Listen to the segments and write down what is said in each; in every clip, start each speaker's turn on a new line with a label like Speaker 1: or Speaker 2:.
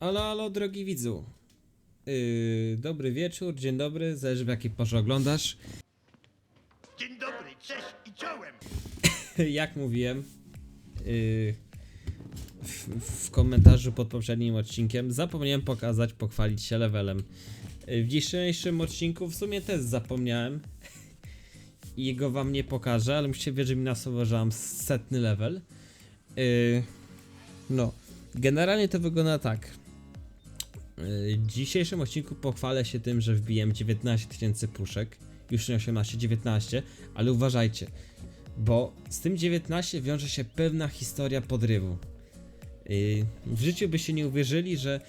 Speaker 1: Alo, alo, drogi widzu. Yy, dobry wieczór, dzień dobry, zależy w jakiej porze oglądasz.
Speaker 2: Dzień dobry, cześć i czołem.
Speaker 1: Jak mówiłem yy, w, w komentarzu pod poprzednim odcinkiem, zapomniałem pokazać, pochwalić się levelem. Yy, w dzisiejszym odcinku w sumie też zapomniałem i go wam nie pokażę, ale musicie wierzyć mi na słowo, że mam setny level. Yy, no, generalnie to wygląda tak. W dzisiejszym odcinku pochwalę się tym, że wbiłem 19 tysięcy puszek. Już nie 18, 19, ale uważajcie, bo z tym 19 wiąże się pewna historia podrywu. Yy, w życiu byście nie uwierzyli, że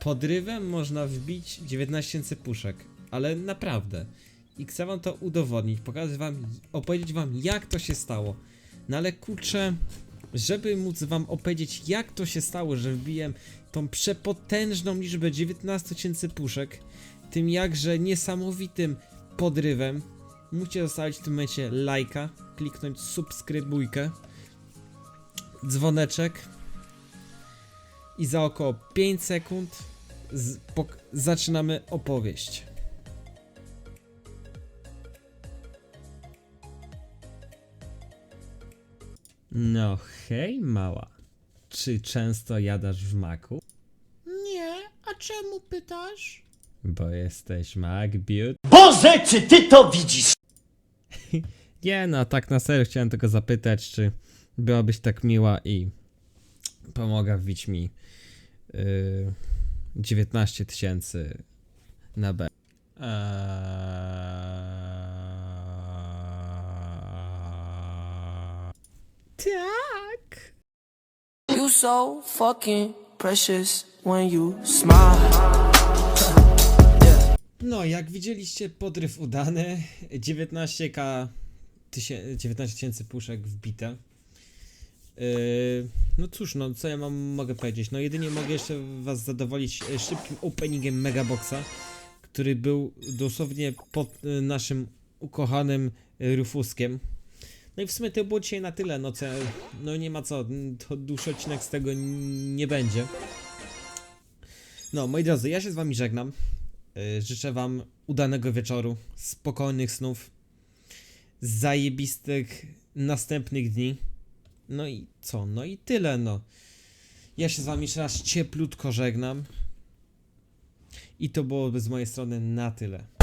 Speaker 1: podrywem można wbić 19 tysięcy puszek, ale naprawdę. I chcę wam to udowodnić, pokazać wam, opowiedzieć wam jak to się stało. No ale kurczę, żeby móc wam opowiedzieć jak to się stało, że wbiłem tą przepotężną liczbę 19 tysięcy puszek, tym jakże niesamowitym podrywem, musicie zostawić w tym momencie lajka, kliknąć subskrybujkę, dzwoneczek i za około 5 sekund zaczynamy opowieść. No hej mała, czy często jadasz w maku?
Speaker 3: Nie, a czemu pytasz?
Speaker 1: Bo jesteś MacBeauty.
Speaker 2: Boże, czy ty to widzisz?
Speaker 1: Nie no, tak na serio chciałem tylko zapytać, czy byłabyś tak miła i pomogła wbić mi yy, 19 tysięcy na B. Eee... Tak.
Speaker 4: So fucking precious when you smile.
Speaker 1: No, jak widzieliście, podryw udany. 19k, tysię- 19 tysięcy puszek wbite. Yy, no cóż, no co ja mam, mogę powiedzieć? No jedynie mogę jeszcze was zadowolić e, szybkim openingiem Megaboxa, który był dosłownie pod e, naszym ukochanym e, Rufuskiem. No i w sumie to było dzisiaj na tyle, no no nie ma co, to dłuższy odcinek z tego nie będzie. No, moi drodzy, ja się z wami żegnam. Y, Życzę Wam udanego wieczoru, spokojnych snów, zajebistych następnych dni. No i co? No i tyle, no. Ja się z Wami jeszcze raz cieplutko żegnam. I to byłoby z mojej strony na tyle.